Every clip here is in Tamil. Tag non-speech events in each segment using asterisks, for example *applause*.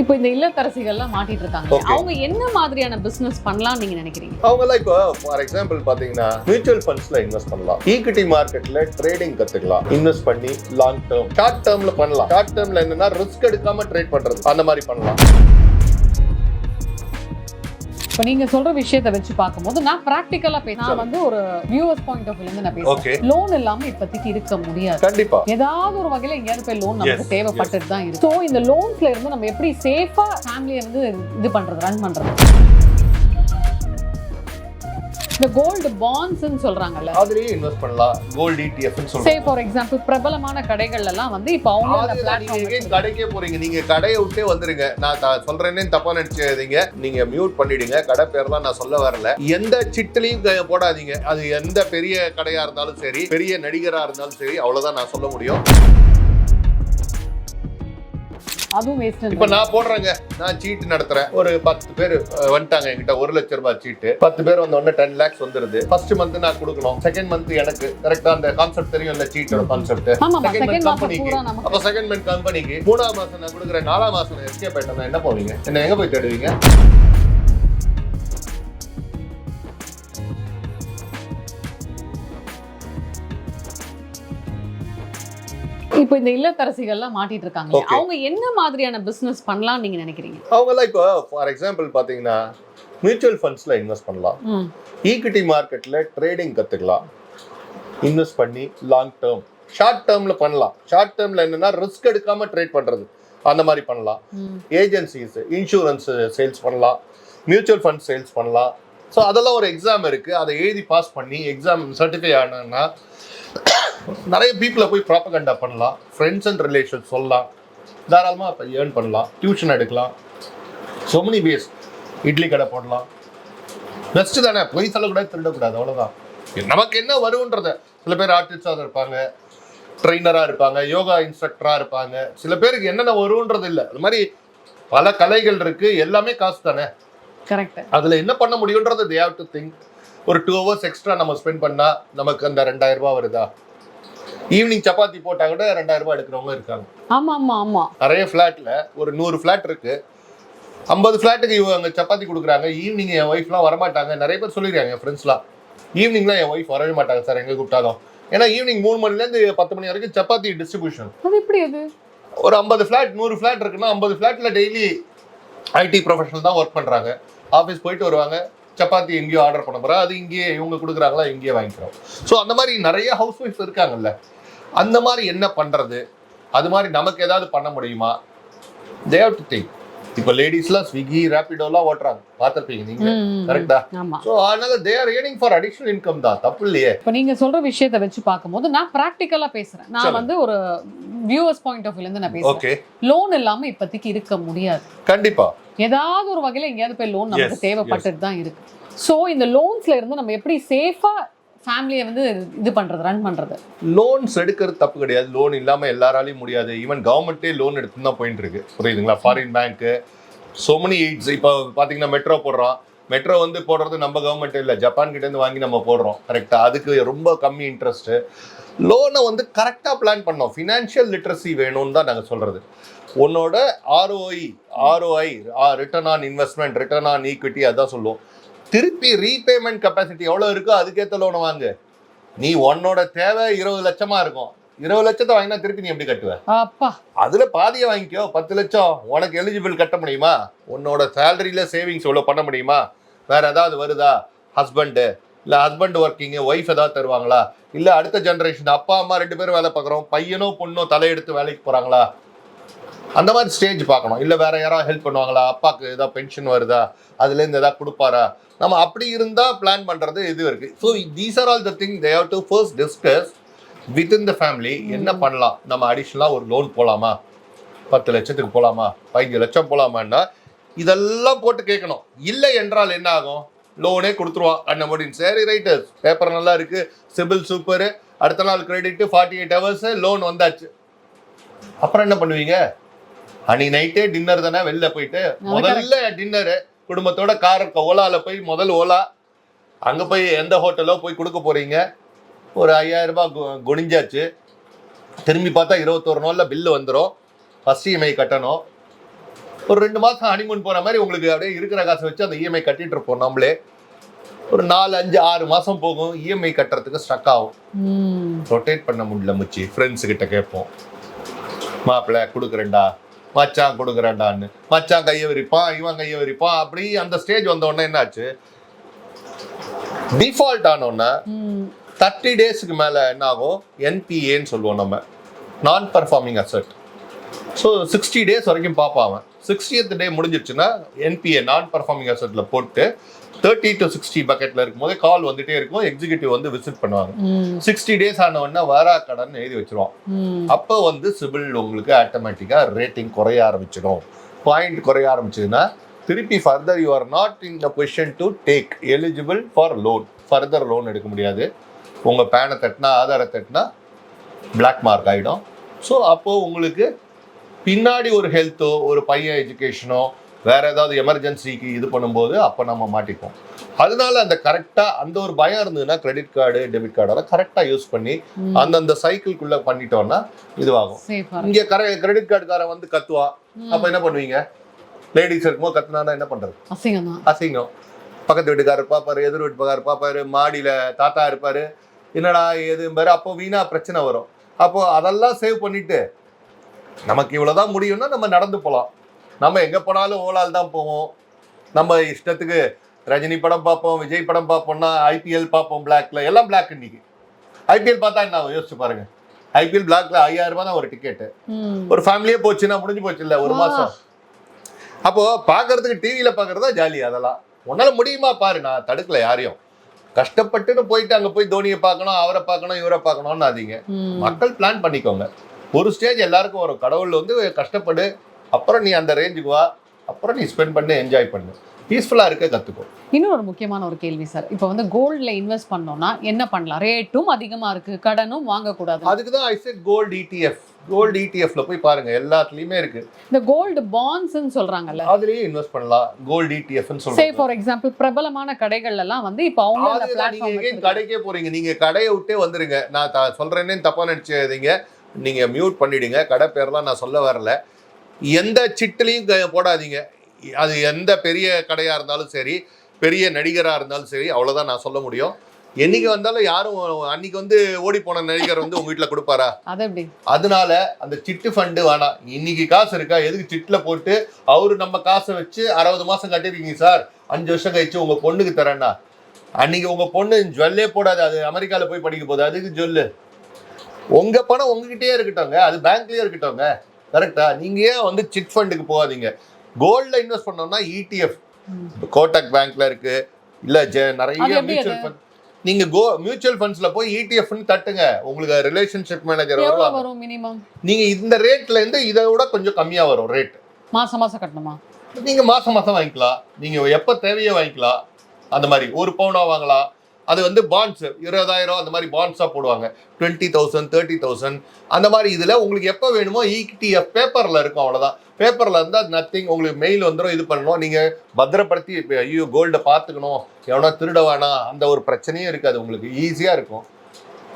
இப்போ இந்த இல்லத்தரசிகள்லாம் மாட்டிட்டு இருக்காங்க. அவங்க என்ன மாதிரியான பிசினஸ் பண்ணலாம் நீங்க நினைக்கிறீங்க? அவங்கெல்லாம் இப்போ ஃபார் எக்ஸாம்பிள் பாத்தீங்கன்னா மியூச்சுவல் ஃபண்ட்ஸ்ல இன்வெஸ்ட் பண்ணலாம். ஈக்விட்டி மார்க்கெட்ல ட்ரேடிங் கத்துக்கலாம். இன்வெஸ்ட் பண்ணி லாங் டேர்ம் ஷார்ட் டேர்ம்ல பண்ணலாம். ஷார்ட் டேர்ம்ல என்னன்னா ரிஸ்க் எடுக்காம ட்ரேட் பண்றது. அந்த மாதிரி பண்ணலாம். இப்போ நீங்க சொல்ற விஷயத்தை வச்சு பார்க்கும்போது நான் பிராக்டிக்கலா பேச நான் வந்து ஒரு வியூவர்ஸ் பாயிண்ட் ஆஃப் இருந்து நான். பேசுறேன். லோன் இல்லாம இப்போதைக்கு இருக்க முடியாது. கண்டிப்பா. ஏதாவது ஒரு வகையில எங்கேயாவது போய் லோன் நமக்கு Yes, தேவைப்பட்டுட்டு தான் இருக்கு. ஸோ இந்த லோன்ஸ்ல இருந்து நம்ம எப்படி சேஃபா ஃபேமிலியை வந்து இது பண்றது ரன் பண்றது? இந்த கோல்டு பாண்ட்ஸ்னு சொல்றாங்கல்ல. அதுலயே இன்வெஸ்ட் பண்ணலாம். கோல்டு இடிஎஃப்னு சே சொல்றோம். ஃபார் எக்ஸாம்பிள் பிரபலமான கடைகள்ல எல்லாம் வந்து இப்போ அவங்க பிளாட்ஃபார்ம் கடைக்கே போறீங்க. நீங்க கடையை விட்டே வந்துருங்க. நான் சொல்றேன்னே தப்பா நினைச்சாதீங்க நீங்க மியூட் பண்ணிடுங்க. கடை பேர்லாம் நான் சொல்ல வரல. எந்த சிட்டுலையும் போடாதீங்க. அது எந்த பெரிய கடையா இருந்தாலும் சரி பெரிய நடிகரா இருந்தாலும் சரி அவ்வளவுதான் நான் சொல்ல முடியும். அதுவும் வேஸ்ட் இப்ப நான் போடுறேங்க. நான் சீட்டு நடத்துறேன். ஒரு பத்து பேர் வந்துட்டாங்க என்கிட்ட. ஒரு லட்ச ரூபாய் சீட்டு பத்து பேர் வந்த உடனே டென் லேக்ஸ் வந்துருது. ஃபர்ஸ்ட் மந்த் நான் கொடுக்கணும். செகண்ட் மந்த் எனக்கு. கரெக்டா அந்த கான்செப்ட் தெரியும் இந்த சீட்டோட கான்செப்ட் செகண்ட் மந்த் கம்பெனிக்கு அப்ப செகண்ட் மந்த் கம்பெனிக்கு மூணாம் மாசம் நான் கொடுக்குறேன். நாலாம் மாசம் எஸ்கேப் ஆயிட்டேன். என்ன போவீங்க? என்ன எங்க போய் தேடுவீங்க? இப்போ இந்த இல்லத்தரசிகள்லாம் மாட்டிட்டு இருக்காங்க. அவங்க என்ன மாதிரியான பிசினஸ் பண்ணலாம் நீங்க நினைக்கிறீங்க? அவங்கெல்லாம் இப்போ ஃபார் எக்ஸாம்பிள் பாத்தீங்கன்னா மியூச்சுவல் ஃபண்ட்ஸ்ல இன்வெஸ்ட் பண்ணலாம். ஈக்விட்டி மார்க்கெட்ல ட்ரேடிங் கத்துக்கலாம். இன்வெஸ்ட் பண்ணி லாங் டேர்ம் ஷார்ட் டேர்ம்ல பண்ணலாம். ஷார்ட் டேர்ம்ல என்னன்னா ரிஸ்க் எடுக்காம ட்ரேட் பண்றது. அந்த மாதிரி பண்ணலாம். ஏஜென்சிஸ் இன்சூரன்ஸ் சேல்ஸ் பண்ணலாம். மியூச்சுவல் ஃபண்ட் சேல்ஸ் பண்ணலாம். ஸோ அதெல்லாம் ஒரு எக்ஸாம் இருக்கு. அதை எழுதி பாஸ் பண்ணி எக்ஸாம் சர்டிஃபை ஆனா நிறைய பீப்புளை போய் ப்ராப்பகண்டா பண்ணலாம். ஃப்ரெண்ட்ஸ் அண்ட் ரிலேஷன் சொல்லலாம். தாராளமாக இப்போ ஏர்ன் பண்ணலாம். டியூஷன் எடுக்கலாம். Many ways இட்லி கடை போடலாம். பெஸ்ட் தானே? பொய் சொல்லக்கூடாது திருடக்கூடாது. அவ்வளோதான் நமக்கு என்ன வரும்ன்றத சில பேர் ஆர்டிஸ்டாக இருப்பாங்க. ட்ரெயினராக இருப்பாங்க. யோகா இன்ஸ்ட்ரக்டராக இருப்பாங்க. சில பேருக்கு என்னென்ன வரும்ன்றது இல்லை. அது மாதிரி பல கலைகள் இருக்கு. எல்லாமே காசு தானே? கரெக்ட் அதில் என்ன பண்ண முடியுன்றது தே ஹேவ் டு திங்க் ஒரு டூ ஹவர்ஸ் எக்ஸ்ட்ரா நம்ம ஸ்பெண்ட் பண்ணால் நமக்கு அந்த ரெண்டாயிரம் ரூபாய் வருதா? ஈவினிங் சப்பாத்தி போட்டால் கூட ரெண்டாயிரம் ரூபாய் எடுக்கிறவங்க இருக்காங்க. ஆமா ஆமா ஆமா. நிறைய ஃப்ளாட்டில் ஒரு நூறு ஃப்ளாட் இருக்கு. ஐம்பது ஃப்ளாட்டுக்கு இவங்க சப்பாத்தி கொடுக்குறாங்க. ஈவினிங் என் ஒய்ஃப்லாம் வரமாட்டாங்க. நிறைய பேர் சொல்லியிருக்காங்க என் ஃப்ரெண்ட்ஸ்லாம் ஈவினிங்லாம் என் ஒய்ஃப் வரவே மாட்டாங்க சார் எங்கே கூப்பிட்டாலும். ஏன்னா ஈவினிங் மூணு மணிலேருந்து பத்து மணி வரைக்கும் சப்பாத்தி டிஸ்ட்ரிபியூஷன் அது எப்படி அது? ஒரு ஐம்பது ஃப்ளாட் நூறு ஃப்ளாட் இருக்குன்னா ஐம்பது ஃப்ளாட்டில் டெய்லி ஐடி ப்ரொஃபஷனல் தான் ஒர்க் பண்ணுறாங்க ஆஃபீஸ் போயிட்டு வருவாங்க. சப்பாத்தி எங்கேயோ ஆர்டர் பண்ண போகிறா அது இங்கேயே இவங்க கொடுக்குறாங்களா இங்கேயே வாங்கிக்கிறோம். ஸோ அந்த மாதிரி நிறைய ஹவுஸ் ஒய்ஃப் இருக்காங்கல்ல. அந்த மாதிரி என்ன பண்ணுறது அது மாதிரி நமக்கு ஏதாவது பண்ண முடியுமா? தே ஹவ் டு திங்க் இப்போ லேடிஸ்லாம் ஸ்விக்கி ரேபிடோலாம் ஓட்டுறாங்க. பார்த்துருப்பீங்க ம், கரெக்டா ஸோ அதனால they are earning for additional income தான். தப்பு இல்லையே. இப்போ நீங்க சொல்ற விஷயத்தை வச்சு பார்க்கும்போது நான் பிராக்டிக்கலா பேசுறேன். நான். வந்து ஒரு வியூவர்ஸ் பாயிண்ட் ஆஃப் இருந்து நான் பேசுறேன். ஓகே லோன் இல்லாம இப்போதைக்கு இருக்க முடியாது. கண்டிப்பா. ஏதாவது ஒரு வகையில எங்கேயாவது போய் லோன் நமக்கு Yes, தேவைப்பட்டுட்டு தான் இருக்கு. ஸோ இந்த லோன்ஸ்ல இருந்து நம்ம எப்படி சேஃபா ஃபேமிலியை வந்து இது பண்ணுறது ரன் பண்ணுறது லோன்ஸ் எடுக்கிறது தப்பு கிடையாது. லோன் இல்லாமல் எல்லாராலையும் முடியாது. ஈவன் கவர்மெண்ட்டே லோன் எடுத்து தான் போயிட்டு இருக்கு. புரியுதுங்களா? ஃபாரின் பேங்க்கு so மெனி எய்ட்ஸ் இப்போ பார்த்தீங்கன்னா மெட்ரோ போடுறோம் மெட்ரோ வந்து போடுறது நம்ம கவர்மெண்ட் இல்லை. ஜப்பான் வாங்கி நம்ம போடுறோம். கரெக்டாக அதுக்கு ரொம்ப கம்மி இன்ட்ரெஸ்ட்டு லோனை வந்து கரெக்டாக பிளான் பண்ணோம். ஃபினான்ஷியல் லிட்ரஸி வேணும்னு தான் நாங்கள் சொல்கிறது உன்னோட ROI ROI return on investment return on equity அதான் சொல்லுவோம். திருப்பி ரீபேமெண்ட் கெப்பாசிட்டி எவ்வளோ இருக்கோ அதுக்கேற்ற லோனை வாங்கு. நீ உன்னோட தேவை இருபது லட்சமா இருக்கும். இருபது லட்சத்தை வாங்கினா திருப்பி நீ எப்படி கட்டுவ? அப்பா. அதுல பாதியை வாங்கிக்கோ. பத்து லட்சம். உனக்கு எலிஜிபிள் கட்ட முடியுமா? உன்னோட சேலரியில சேவிங்ஸ் எவ்வளவு பண்ண முடியுமா? வேற ஏதாவது வருதா? ஹஸ்பண்டு இல்ல ஹஸ்பண்ட் ஒர்க்கிங் ஒய்ஃப் ஏதாவது தருவாங்களா? இல்ல அடுத்த ஜெனரேஷன் அப்பா அம்மா ரெண்டு பேரும் வேலை பார்க்குறோம். பையனோ பொண்ணோ தலையெடுத்து வேலைக்கு போறாங்களா? அந்த மாதிரி ஸ்டேஜ் பார்க்கணும். இல்ல வேற யாராவது ஹெல்ப் பண்ணுவாங்களா? அப்பாக்கு ஏதாவது பென்ஷன் வருதா? அதுல இருந்து ஏதாவது கொடுப்பாரா? நம்ம அப்படி இருந்தா பிளான் பண்றது இது இருக்கு. So these are all the thing they have to first discuss within the family என்ன பண்ணலாம்? நம்ம அடிஷ்னலாக ஒரு லோன் போகலாமா பத்து லட்சத்துக்கு போகலாமா பதினஞ்சு லட்சம் போகலாமான்னா இதெல்லாம் போட்டு கேட்கணும். இல்லை என்றால் என்ன ஆகும்? லோனே கொடுத்துருவான் அண்ணன் சரி ரைட்டு பேப்பர் நல்லா இருக்கு. சிபில் சூப்பரு அடுத்த நாள் credit forty eight hours loan வந்தாச்சு. அப்புறம் என்ன பண்ணுவீங்க? அன்னைக்கு நைட்டே டின்னர் தானே வெளில போயிட்டு. முதல்ல டின்னரு குடும்பத்தோட கார் ஓலால போய் முதல் ஓலா. அங்க போய் எந்த ஹோட்டலோ போய் கொடுக்க போறீங்க? ஒரு ஐயாயிரம் ரூபாய் குனிஞ்சாச்சு. திரும்பி பார்த்தா இருபத்தோரு நாள்ல பில்லு வந்துடும் ஃபர்ஸ்ட் இஎம்ஐ கட்டணும். ஒரு ரெண்டு மாசம் ஹனிமூன் போற மாதிரி உங்களுக்கு அப்படியே இருக்கிற காசை வச்சு அந்த இஎம்ஐ கட்டிட்டு இருப்போம் நம்மளே. ஒரு நாலு அஞ்சு ஆறு மாசம் போகும். இஎம்ஐ கட்டுறதுக்கு ஸ்ட்ரக் ஆகும். ரொட்டேட் பண்ண முடியல முச்சி. ஃப்ரெண்ட்ஸ் கிட்ட கேட்போம். மாப்பிள்ளை கொடுக்குறேன்டா. மச்சான் கொடுக்குறேன்டான்னு மச்சான் கையை விரிப்பான் இவன் கையை விரிப்பான் அப்படி அந்த ஸ்டேஜ் வந்த உடனே என்னாச்சு? டிஃபால்ட் ஆனோடனே ம். தேர்ட்டி டேஸ்க்கு மேலே என்ன ஆகும் என்பிஏன்னு சொல்லுவோம் நம்ம. Non performing asset so sixty days வரைக்கும் பார்ப்பான் சிக்ஸ்டியத் டே முடிஞ்சிருச்சுன்னா என்பிஏ நான் பர்ஃபார்மிங் அசட்டில் போட்டு தேர்ட்டி டு சிக்ஸ்டி பக்கெட்டில் இருக்கும்போது கால் வந்துட்டே இருக்கும். எக்ஸிக்யூட்டிவ் வந்து விசிட் பண்ணுவாங்க. சிக்ஸ்டி டேஸ் ஆன உடனே வரா கடன் எழுதி வச்சிருவான். ம். அப்போ வந்து சிபில் உங்களுக்கு ஆட்டோமேட்டிக்காக ரேட்டிங் குறைய ஆரம்பிச்சிடும். பாயிண்ட் குறைய ஆரம்பிச்சதுன்னா திருப்பி further you are not in the position to take eligible for loan further loan எடுக்க முடியாது. உங்கள் பேனை தட்டினா ஆதாரை தட்டினா பிளாக் மார்க் ஆகிடும் ஸோ அப்போது உங்களுக்கு பின்னாடி ஒரு ஹெல்த்தோ ஒரு பையன் எஜுகேஷனோ வேற ஏதாவது எமர்ஜென்சிக்கு இது பண்ணும்போது அப்போ நம்ம மாட்டிப்போம். அதனால அந்த கரெக்டாக அந்த ஒரு பயம் இருந்ததுன்னா கிரெடிட் கார்டு டெபிட் கார்டெல்லாம் கரெக்டாக யூஸ் பண்ணி. அந்தந்த சைக்கிள்குள்ளே பண்ணிட்டோம்னா இதுவாகும். இங்கே கர கிரெடிட் கார்டுக்காரன் வந்து கத்துவான் ம். அப்போ என்ன பண்ணுவீங்க? லேடிஸ் இருக்கும்போது கத்துனானா என்ன பண்ணுறது அசிங்கம் அசிங்கம். பக்கத்து வீட்டுக்காரர் பார்ப்பாரு எதிர் வீட்டுக்காரர் பார்ப்பாரு மாடியில் தாத்தா இருப்பாரு. என்னடா ஏதும்பாரு அப்போ வீணா பிரச்சனை வரும். அப்போ அதெல்லாம் சேவ் பண்ணிட்டு நமக்கு இவ்வளோதான் முடியும்னா நம்ம நடந்து போகலாம் நம்ம எங்கே போனாலும் ஓலால் தான் போவோம். நம்ம இஷ்டத்துக்கு ரஜினி படம் பார்ப்போம் விஜய் படம் பார்ப்போம்னா ஐபிஎல் பார்ப்போம் பிளாக்ல எல்லாம் பிளாக் இன்னைக்கு. ஐபிஎல் பார்த்தா என்ன? யோசிச்சு பாருங்க. ஐபிஎல் பிளாக்ல ஐயாயிரம் ரூபாய் தான் ஒரு டிக்கெட்டு. ஒரு ஃபேமிலியே போச்சுன்னா முடிஞ்சு போச்சு இல்ல ஒரு. மாசம். அப்போ பாக்குறதுக்கு டிவியில பாக்குறதா ஜாலி அதெல்லாம். உன்னால முடியுமா பாரு நான் தடுக்கல யாரையும். கஷ்டப்பட்டுன்னு போயிட்டு அங்க போய் தோனியை பார்க்கணும் அவரை பார்க்கணும் இவரை பார்க்கணும்னு அதிங்க. மக்கள் பிளான் பண்ணிக்கோங்க. ஒரு ஸ்டேஜ் எல்லாருக்கும் வரும். கடவுள் வந்து கஷ்டப்படு அப்புறம் நீ அந்த ரேஞ்சுக்கு வா. அப்புறம் நீ ஸ்பெண்ட் பண்ணி என்ஜாய் பண்ணு. பீஸ்ஃபுல்லா இருக்க கத்துக்கோ. இன்னும் ஒரு முக்கியமான ஒரு கேள்வி சார் இப்போ வந்து கோல்ட்ல இன்வெஸ்ட் பண்ணோம்னா என்ன பண்ணலாம்? ரேட்டும் அதிகமா இருக்கு. கடனும் வாங்கக்கூடாது. அதுக்கு தான் I said gold ETF gold இடிஎஃப்ல போய் பாருங்க எல்லாத்துலயுமே இருக்கு. இந்த கோல்டு பாண்ட்ஸ்ன்னு சொல்றாங்கல்ல. அதுலயும் இன்வெஸ்ட் பண்ணலாம். கோல்டு இடிஎஃப்னு சே சொல்றாங்க ஃபார் எக்ஸாம்பிள் பிரபலமான கடைகள்ல எல்லாம் வந்து இப்போ அவங்க நீங்க கடைக்கே போறீங்க. நீங்க கடையை விட்டே வந்துருங்க. நான் சொல்றேன்னே தப்பா நினைச்சாதீங்க நீங்க மியூட் பண்ணிடுங்க. கடை பேர்லாம் நான் சொல்ல வரல. எந்த சிட்டுலையும் க- போடாதீங்க. அது எந்த பெரிய கடையா இருந்தாலும் சரி பெரிய நடிகரா இருந்தாலும் சரி அவ்வளவுதான் நான் சொல்ல முடியும். என்னைக்கு வந்தாலும் யாரும் அன்னைக்கு வந்து ஓடி போன நடிகர் வந்து உங்க வீட்டுல கொடுப்பாரா? அதனால அந்த சிட்டு ஃபண்டு வேணாம். இன்னைக்கு காசு இருக்கா? எதுக்கு சிட்டுல போட்டு அவரு நம்ம காசை வச்சு அறுபது மாசம் கட்டிருக்கீங்க சார். அஞ்சு வருஷம் கழிச்சு உங்க பொண்ணுக்கு தரேன்னா. அன்னைக்கு உங்க பொண்ணு ஜுவல்லே போடாது. அது அமெரிக்கால போய் படிக்க போகுது. அதுக்கு ஜொல்லு உங்க பணம் உங்ககிட்டயே இருக்கட்டும்ங்க. அது பேங்க்லயே இருக்கட்டும்ங்க. கரெக்டா? நீங்க ஏன் வந்து சிட் ஃபண்டுக்கு போகாதீங்க. கோல்ட்ல இன்வெஸ்ட் பண்ணோம்னா E இடிஎஃப் ம். கோட்டக் பேங்க்ல இருக்கு. இல்ல நிறைய மியூச்சுவல் ஃபண்ட் நீங்க கோ மியூச்சுவல் ஃபண்ட்ஸ்ல போய் E இடிஎஃப்னு தட்டுங்க. உங்களுக்கு ரிலேஷன்ஷிப் மேனேஜர் வரும் மினிமம் நீங்க இந்த ரேட்ல இருந்து இதை விட கொஞ்சம் கம்மியா வரும் ரேட் மாசம் மாசம் கட்டணுமா? நீங்க மாசம் மாசம் வாங்கிக்கலாம். நீங்க எப்ப தேவையோ வாங்கிக்கலாம். அந்த மாதிரி ஒரு பவுனா வாங்கலாம். அது வந்து பாண்ட்ஸ் இருபதாயிரம் அந்த மாதிரி பாண்ட்ஸா போடுவாங்க. டுவெண்ட்டி தௌசண்ட் தேர்ட்டி தௌசண்ட் அந்த மாதிரி இதுல உங்களுக்கு எப்போ வேணுமோ E இடிஎஃப் பேப்பர்ல இருக்கும் அவ்வளவுதான். பேப்பர்ல இருந்தா நத்திங் உங்களுக்கு மெயில் வந்துடும் இது பண்ணணும். நீங்க பத்திரப்படுத்தி இப்ப ஐயோ கோல்டை பார்த்துக்கணும். எவனா திருட வேணாம் அந்த ஒரு பிரச்சனையும் இருக்காது உங்களுக்கு. ஈஸியா இருக்கும்.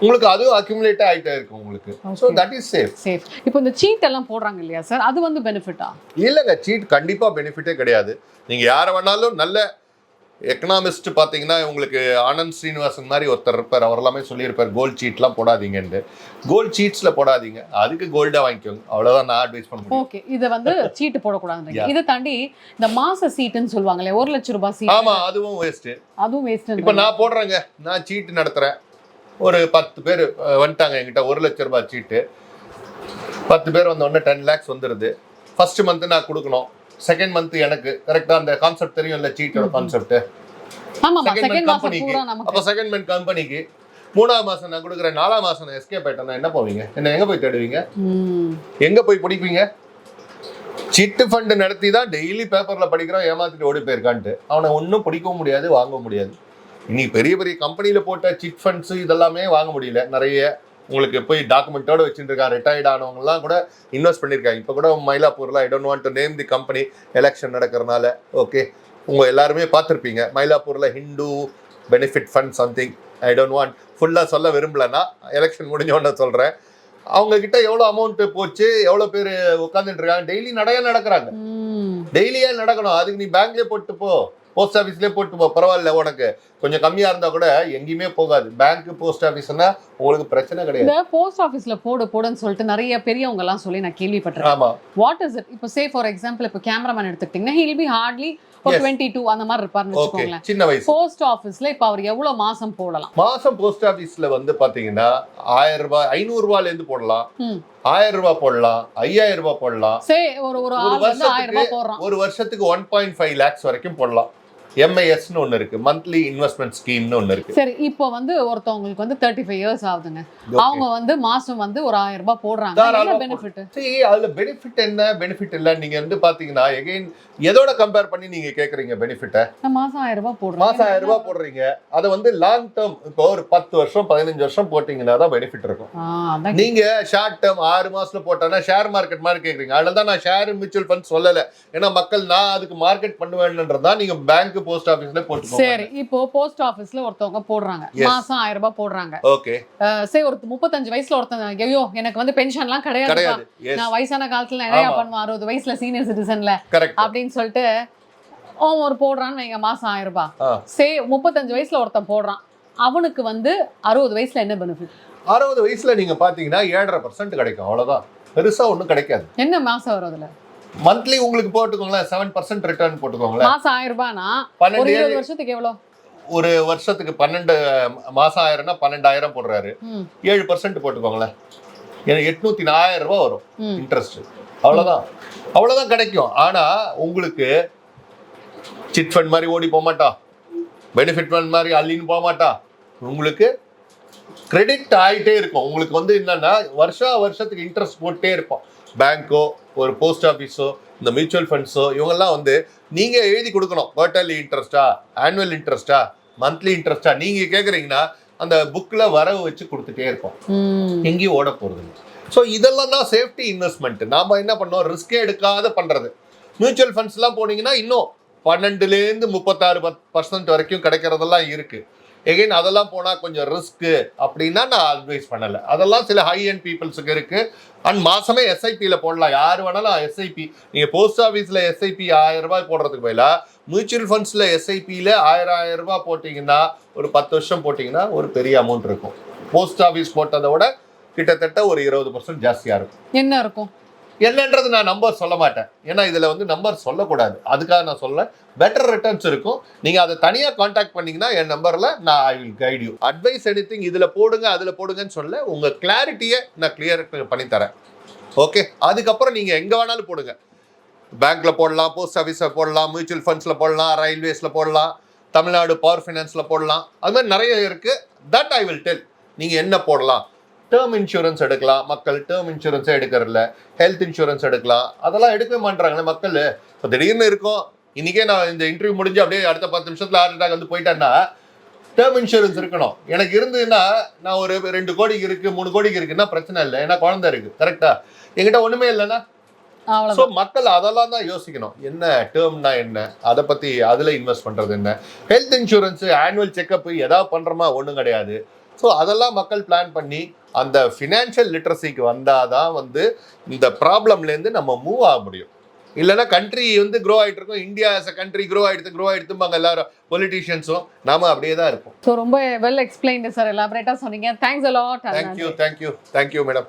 உங்களுக்கு அதுவும் அக்யூமுலேட் ஆயிட்டே இருக்கும் உங்களுக்கு. So. That is safe safe இப்போ இந்த சீட் எல்லாம் போடுறாங்க இல்லையா சார் அது வந்து பெனிஃபிட்டா இல்லைங்க சீட் கண்டிப்பா பெனிஃபிட்டே கிடையாது. நீங்க யாரை வேணாலும் நல்ல எக்கனாமிஸ்ட் பார்த்தீங்கன்னா உங்களுக்கு ஆனந்த் ஸ்ரீனிவாசன் மாதிரி ஒருத்தர் இருப்பார். அவர் எல்லாமே சொல்லியிருப்பார் கோல்ட் சீட்லாம் போடாதீங்கன்ட்டு. கோல்ட் சீட்ஸ்ல போடாதீங்க. அதுக்கு கோல்டா வாங்கிக்கோங்க. அவ்வளவுதான் நான் அட்வைஸ் பண்ண முடியும். ஓகே இதை வந்து *laughs* சீட்டு Yeah. இதை தாண்டி இந்த மாச சீட்டுன்னு சொல்லுவாங்களே ஒரு லட்சம் ரூபாய் சீட் ஆமா அதுவும் வேஸ்ட் அதுவும் வேஸ்ட் இப்போ நான் போடுறேங்க. நான் சீட்டு நடத்துறேன். ஒரு பத்து பேர் வந்துட்டாங்க என்கிட்ட. ஒரு லட்ச ரூபாய் சீட்டு பத்து பேர் வந்த உடனே டென் லேக்ஸ் வந்துடுது ஃபர்ஸ்ட் மந்த் நான் கொடுக்கணும். செகண்ட் மந்த் எனக்கு கரெக்டா அந்த கான்செப்ட் தெரியும் இல்ல சீட்டோட கான்செப்ட் ஆமா செகண்ட் செகண்ட் மந்த் மாசம் கம்பெனிக்கு அப்போ செகண்ட் மந்த் கம்பெனிக்கு மூணாவது மாசம் நான் கொடுக்குறேன் நாலாம் மாசம் நான் எஸ்கேப் ஆயிட்டேன்னா என்ன போவீங்க? என்ன எங்க போய் தேடுவீங்க. எங்க போய் பிடிப்பீங்க? சிட்டு ஃபண்ட் நடத்தி தான் டெய்லி பேப்பர்ல படிக்கிறோம் ஏமாத்திட்டு ஓடி போயிருக்கான்ட்டு. அவனை ஒன்றும் பிடிக்கவும் முடியாது வாங்கவும் முடியாது. இனி பெரிய பெரிய கம்பெனியில போட்ட சிட் ஃபண்ட்ஸ் இதெல்லாமே வாங்க முடியல. நிறைய உங்களுக்கு போய் டாக்குமெண்ட்டோட வச்சுட்டு இருக்கான் ரிட்டையர்ட் ஆனவங்கலாம் கூட இன்வெஸ்ட் பண்ணியிருக்காங்க இப்போ கூட மயிலாப்பூர்ல I don't want to name the company election நடக்கிறனால okay உங்க எல்லாருமே பார்த்துருப்பீங்க. மயிலாப்பூர்ல Hindu benefit fund something I don't want ஃபுல்லாக சொல்ல விரும்பலன்னா எலெக்ஷன் முடிஞ்ச உடனே சொல்கிறேன் அவங்க கிட்ட எவ்வளோ அமௌண்ட் போச்சு எவ்வளோ பேர் உட்காந்துட்டு இருக்காங்க டெய்லி நடைய நடக்கிறாங்க. டெய்லியே நடக்கணும். அதுக்கு நீ பேங்க்லயே போட்டு போ போஸ்ட் ஆஃபீஸ்லயே போட்டு போ பரவாயில்ல உனக்கு. கொஞ்சம் கம்மியா இருந்தா கூட எங்கேயுமே போகாது. பேங்க் போஸ்ட் ஆஃபீஸ்னா உங்களுக்கு பிரச்சனை கிடையாது. இந்த போஸ்ட் ஆஃபீஸ்ல போடு போடுன்னு சொல்லிட்டு நிறைய பெரியவங்க எல்லாம் சொல்லி நான் கேள்விப்பட்டிருக்கேன். ஆமா. வாட் இஸ் இட் இப்போ சே ஃபார் எக்ஸாம்பிள் இப்போ கேமராமேன் எடுத்துக்கிட்டீங்கன்னா he'll be hardly. Twenty two அந்த மாதிரி இருப்பாருன்னு வச்சுக்கோங்களேன். சின்ன வயசு. போஸ்ட் ஆஃபீஸ்ல இப்போ அவர் எவ்வளவு மாசம் போடலாம்? மாசம் போஸ்ட் ஆபீஸ்ல வந்து பாத்தீங்கன்னா ஆயிரம் ரூபாய் ஐநூறு ரூபாய்ல இருந்து போடலாம். ஆயிரம் ரூபாய் போடலாம் ஐயாயிரம் ரூபாய் போடலாம். சே ஒரு ஒரு வருஷத்துக்கு- ஆயிரம் ரூபாய் போடுறான். ஒரு வருஷத்துக்கு ஒன் பாயிண்ட் ஃபைவ் லேக்ஸ் வரைக்கும் போடலாம். எம்ஐஎஸ்னு ஒன்று இருக்கு. மந்த்லி இன்வெஸ்ட்மெண்ட் ஸ்கீம்னு ஒன்று இருக்கு. சரி இப்போ வந்து ஒருத்தவங்களுக்கு வந்து தேர்ட்டி ஃபைவ் இயர்ஸ் ஆகுதுங்க அவங்க வந்து மாசம் வந்து ஒரு ஆயிரம் ரூபாய் போடுறாங்க. பெனிஃபிட் சரி அதுல பெனிஃபிட் என்ன? பெனிஃபிட் இல்ல. நீங்க வந்து பாத்தீங்கன்னா எகைன் எதோட கம்பேர் பண்ணி நீங்க கேக்குறீங்க பெனிஃபிட்டை மாசம் ஆயிரம் ரூபாய் போடுறேன். மாசம் ஆயிரம் ரூபாய் போடுறீங்க. அதை வந்து லாங் டேர்ம் இப்போ ஒரு பத்து வருஷம் பதினஞ்சு வருஷம் போட்டீங்கன்னா தான் பெனிஃபிட் இருக்கும். நீங்க ஷார்ட் டேர்ம் ஆறு மாசத்துல போட்டோன்னா ஷேர் மார்க்கெட் மாதிரி கேக்குறீங்க. அதனால தான் நான் ஷேர் மியூச்சுவல் ஃபண்ட் சொல்லல. ஏன்னா மக்கள் நான் அதுக்கு மார்க்கெட் பண்ணுவேன்றதா நீங்க பேங்க் போஸ்ட் ஆபீஸ்ல போட்டுக்கோங்க. சரி இப்போ போஸ்ட் ஆபீஸ்ல ஒருத்தவங்க போடுறாங்க. மாசம் ஆயிரம் ரூபாய் போடுறாங்க. ஓகே சே ஒரு முப்பத்தஞ்சு வயசுல ஒருத்தன் ஐயோ எனக்கு வந்து பென்ஷன்லாம் கிடையாது கிடையாது. நான் வயசான காலத்துல நிறைய. பண்ணுவேன் அறுபது வயசுல சீனியர் சிட்டிசன்ல அப்படின்னு சொல்லிட்டு அவன் ஒரு போடுறான்னு வைங்க மாசம் ஆயிரம் ரூபாய். சே முப்பத்தஞ்சு வயசுல ஒருத்தன் போடுறான். அவனுக்கு வந்து அறுபது வயசுல என்ன பெனிஃபிட் அறுபது வயசுல நீங்க பாத்தீங்கன்னா ஏழரை பர்சன்ட் கிடைக்கும் அவ்வளவுதான். பெருசா ஒண்ணும் கிடைக்காது. என்ன மாசம் வரும் அதுல? மந்த்லி உங்களுக்கு போட்டுக்கோங்களேன் செவன் பர்சன்ட் ரிட்டர்ன் போட்டுக்கோங்களேன். மாசம் ஆயிரம் ரூபாய்னா பன்னெண்டு இருபது வருஷத்துக்கு எவ்வளவு ஒரு வருஷத்துக்கு பன்னெண்டு மாசம் ஆயிரம்னா பன்னெண்டாயிரம் போடுறாரு. ஏழு பர்சன்ட் போட்டுக்கோங்களேன். எனக்கு எட்நூத்தி ஆயிரம் ரூபாய் வரும். இன்ட்ரெஸ்ட் அவ்வளவுதான். அவ்வளவுதான் கிடைக்கும். ஆனா உங்களுக்கு சிட் ஃபண்ட் மாதிரி ஓடி போக மாட்டான் பெனிஃபிட் ஃபண்ட் மாதிரி அள்ளின்னு போக மாட்டான் உங்களுக்கு கிரெடிட் ஆயிட்டே இருக்கும். உங்களுக்கு வந்து என்னன்னா வருஷா வருஷத்துக்கு இன்ட்ரெஸ்ட் போட்டே இருப்போம் பேங்க்கோ ஒரு போஸ்ட் ஆஃபீஸோ இந்த மியூச்சுவல் ஃபண்ட்ஸோ இவங்கெல்லாம் வந்து நீங்க எழுதி கொடுக்கணும். குவார்டர்லி இன்ட்ரெஸ்டா ஆனுவல் இன்ட்ரெஸ்டா மந்த்லி இன்ட்ரெஸ்டா நீங்க கேக்குறீங்கன்னா அந்த புக்ல வரவு வச்சு கொடுத்துட்டே இருப்போம். ம். எங்கேயும் ஓட இல்லை. ஸோ இதெல்லாம் தான் சேஃப்டி இன்வெஸ்ட்மெண்ட் நாம என்ன பண்ணோம்? ரிஸ்கே எடுக்காத பண்றது. மியூச்சுவல் ஃபண்ட்ஸ்லாம் போனீங்கன்னா இன்னும் பன்னெண்டுலேருந்து முப்பத்தாறு பர்சன்ட் வரைக்கும் கிடைக்கிறதெல்லாம் இருக்கு. எகைன் அதெல்லாம் போனால் கொஞ்சம் ரிஸ்க்கு அப்படின்னா நான் அட்வைஸ் பண்ணலை. அதெல்லாம் சில ஹை அண்ட் பீப்புள்ஸுக்கு இருக்குது அண்ட் மாதமே எஸ்ஐபியில் போடலாம். யார் வேணாலும் எஸ்ஐபி நீங்கள் போஸ்ட் ஆஃபீஸில் எஸ்ஐபி ஆயிரம் ரூபாய் போடுறதுக்கு பதிலாக மியூச்சுவல் ஃபண்ட்ஸில் எஸ்ஐபியில் ஆயிரம் ஆயிரம் ரூபாய் போட்டிங்கன்னா ஒரு பத்து வருஷம் போட்டிங்கன்னா ஒரு பெரிய அமௌண்ட் இருக்கும். போஸ்ட் ஆஃபீஸ் போட்டதை விட கிட்டத்தட்ட ஒரு இருபது பர்சன்ட் ஜாஸ்தியாக இருக்கும். என்ன இருக்கும்? என்னன்றது நான் நம்பர் சொல்ல மாட்டேன். ஏன்னா இதில் வந்து நம்பர் சொல்லக்கூடாது. அதுக்காக நான் சொல்ல பெட்டர் ரிட்டர்ன்ஸ் இருக்கும். நீங்கள் அதை தனியாக காண்டாக்ட் பண்ணிங்கன்னா என் நம்பரில் நான் I will guide you advise anything இதில் போடுங்க அதில் போடுங்கன்னு சொல்ல உங்கள் கிளாரிட்டியை நான் கிளியர் பண்ணி தரேன். ஓகே அதுக்கப்புறம் நீங்கள் எங்கே வேணாலும் போடுங்க. பேங்க்கில் போடலாம் போஸ்ட் ஆஃபீஸில் போடலாம் மியூச்சுவல் ஃபண்ட்ஸில் போடலாம் ரயில்வேஸில் போடலாம் தமிழ்நாடு பவர் ஃபினான்ஸில் போடலாம். அது மாதிரி நிறைய இருக்குது தட் ஐ வில் டெல் நீங்கள் என்ன போடலாம்? டேர்ம் இன்சூரன்ஸ் எடுக்கலாம். மக்கள் டேர்ம் இன்சூரன்ஸே எடுக்கிறதில்ல. ஹெல்த் இன்சூரன்ஸ் எடுக்கலாம். அதெல்லாம் எடுக்கவே மாட்டாங்களே மக்கள். இப்போ திடீர்னு இருக்கும். இன்றைக்கே நான் இந்த இன்டர்வியூ முடிஞ்சு அப்படியே அடுத்த பத்து நிமிஷத்தில் ஹார்ட் அட்டாக் வந்து போயிட்டேன்னா டேர்ம் இன்சூரன்ஸ் இருக்கணும். எனக்கு இருந்ததுன்னா நான் ஒரு ரெண்டு கோடிக்கு இருக்கு மூணு கோடிக்கு இருக்குன்னா பிரச்சனை இல்லை. ஏன்னா குழந்தை இருக்கு. கரெக்டா என்கிட்ட ஒண்ணுமே இல்லைன்னா? ஸோ மக்கள் அதெல்லாம் தான் யோசிக்கணும். என்ன டேர்ம்னா என்ன? அதை பத்தி அதுல இன்வெஸ்ட் பண்றது என்ன? ஹெல்த் இன்சூரன்ஸ் ஆனுவல் செக்கப் ஏதாவது பண்றோமா? ஒன்றும் கிடையாது. ஸோ அதெல்லாம் மக்கள் பிளான் பண்ணி அந்த ஃபினான்ஷியல் லிட்ரஸிக்கு வந்தாதான் வந்து இந்த ப்ராப்ளம்லேருந்து நம்ம மூவ் ஆக முடியும். இல்லைன்னா கண்ட்ரி வந்து க்ரோ ஆயிட்டு இருக்கும். India as a country grow ஆயிடுத்து க்ரோ ஆயிடுத்தும்பாங்க எல்லாரும் பொலிட்டீஷியன்ஸும் நாம அப்படியே தான் இருப்போம். ஸோ ரொம்ப வெல் எக்ஸ்பிளைன்டு சார் எலாபரேட்டா சொன்னீங்க. Thanks a lot thank you thank you thank you madam